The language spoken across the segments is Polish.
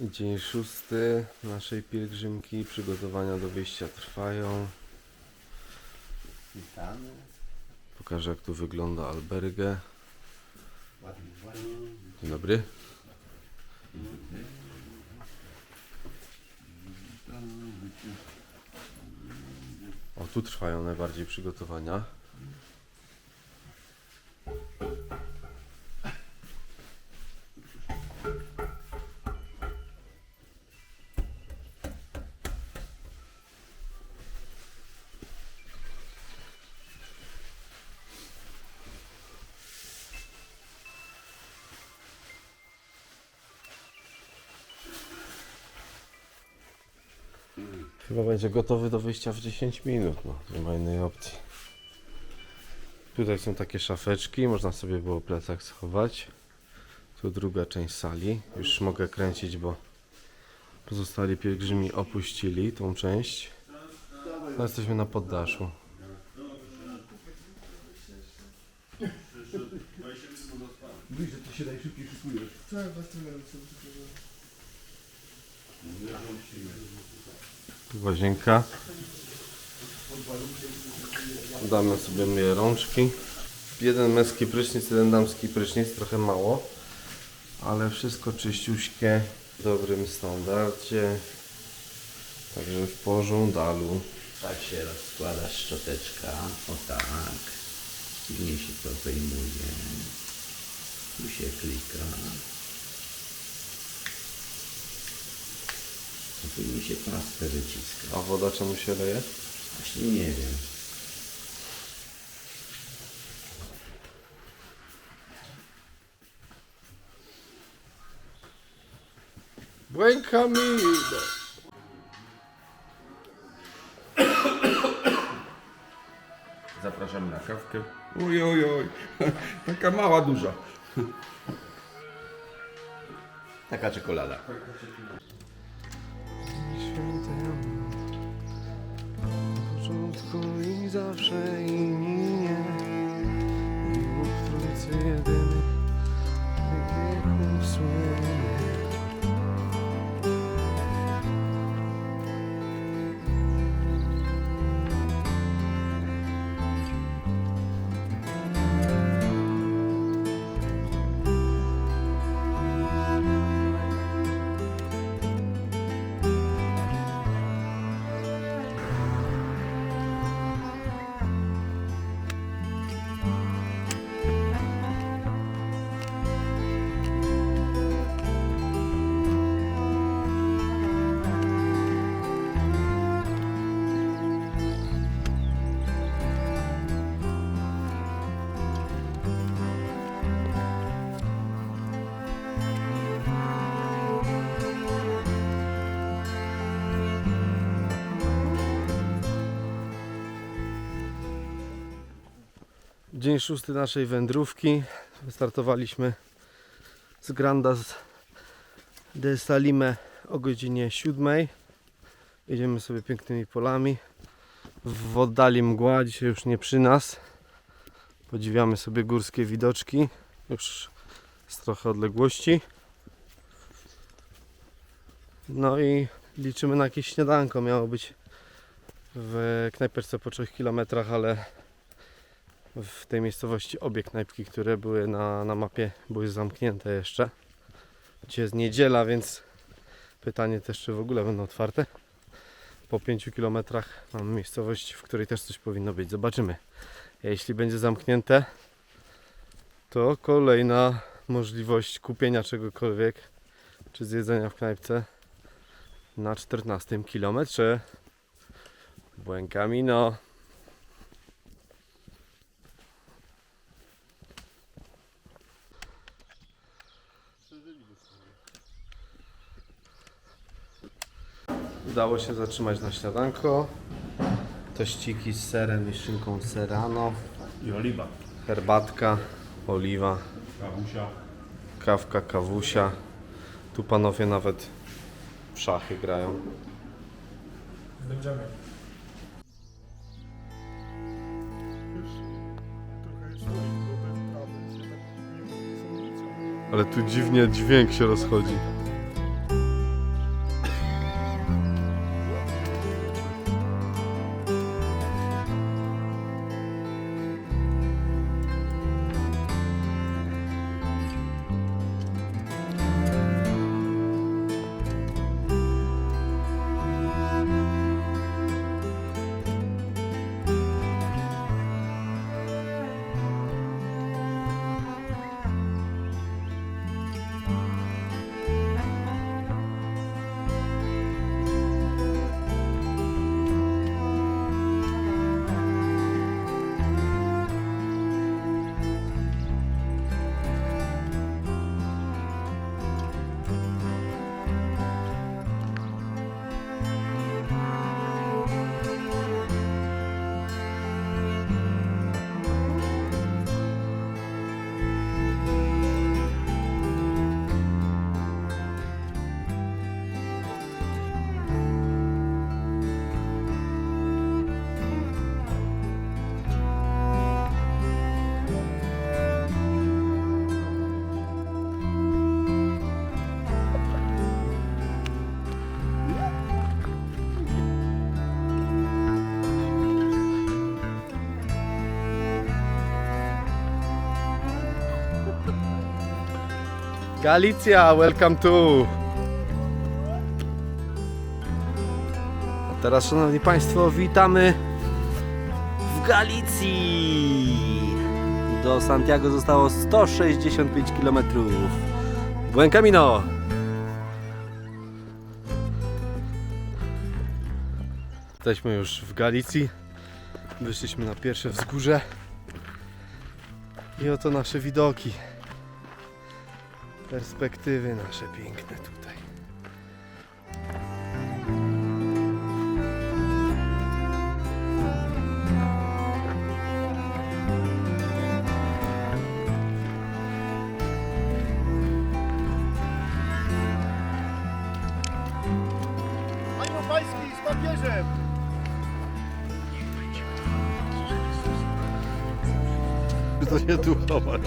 Dzień szósty naszej pielgrzymki. Przygotowania do wyjścia trwają. Witamy. Pokażę jak tu wygląda albergę. Dzień dobry. O, tu trwają najbardziej przygotowania. Chyba będzie gotowy do wyjścia w 10 minut, no nie ma innej opcji. Tutaj są takie szafeczki, można sobie było plecak schować. Tu druga część sali. Już mogę kręcić, bo pozostali pielgrzymi opuścili tą część. No, jesteśmy na poddaszu. Mówisz, że ty się najszybciej szykujesz. Tak, was tym razem sobie łazienka. Damy sobie rączki. Jeden męski prysznic, jeden damski prysznic, trochę mało. Ale wszystko czyściuśkie, w dobrym standardzie. Także w pożądalu. Tak się rozkłada szczoteczka. O tak. Pilnie się to wyjmuje. Tu się klika. A później się pastę wyciska. A woda czemu się leje? Właśnie nie wiem. Błękamino! Zapraszam na kawkę. Oj, oj, oj. Taka mała, duża. Taka czekolada. I zawsze i minie w Trójcy jedyny w wieku słynie. Dzień szósty naszej wędrówki. Wystartowaliśmy z Grandas de Salime o godzinie 7. Jedziemy sobie pięknymi polami. W oddali mgła, dzisiaj już nie przy nas. Podziwiamy sobie górskie widoczki. Już z trochę odległości. No i liczymy na jakieś śniadanko. Miało być w knajperce po 3 km, ale w tej miejscowości obie knajpki, które były na, na mapie, były zamknięte jeszcze. Dzisiaj jest niedziela, więc pytanie też, czy w ogóle będą otwarte. Po 5 km mamy miejscowość, w której też coś powinno być. Zobaczymy. Jeśli będzie zamknięte, to kolejna możliwość kupienia czegokolwiek, czy zjedzenia w knajpce na 14 km. Błękamino. Udało się zatrzymać na śniadanko. Tościki z serem i szynką serrano. I oliwa. Herbatka, oliwa, Kawusia. kawka, kawusia. Tu panowie nawet w szachy grają. Będziemy. Ale tu dziwnie dźwięk się rozchodzi. Galicja, welcome to! A teraz, szanowni państwo, witamy w Galicji! Do Santiago zostało 165 km. Buen camino! Jesteśmy już w Galicji. Wyszliśmy na pierwsze wzgórze. I oto nasze widoki. Perspektywy nasze piękne tutaj. Anioł Pański z papieżem! To się tu chowa.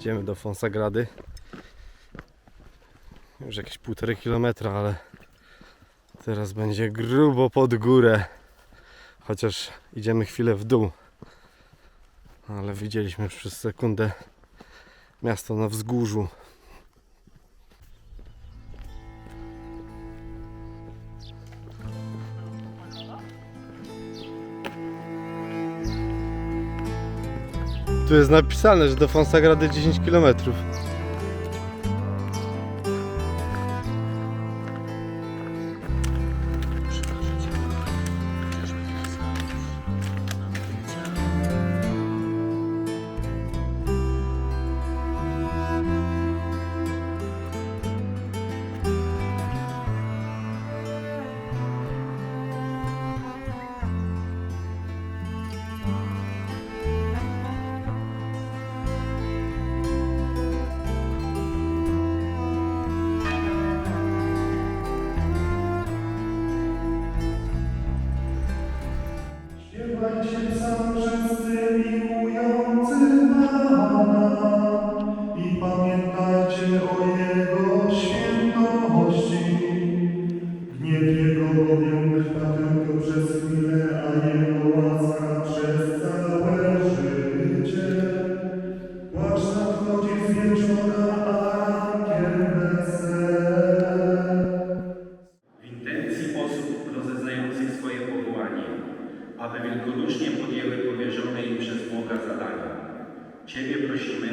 Idziemy do Fonsagrady. Już jakieś półtorej kilometra, ale teraz będzie grubo pod górę. Chociaż idziemy chwilę w dół. Ale widzieliśmy przez sekundę miasto na wzgórzu. Tu jest napisane, że do Fonsagrady 10 km. Aby wielkodusznie podjęły powierzone im przez Boga zadania. Ciebie prosimy,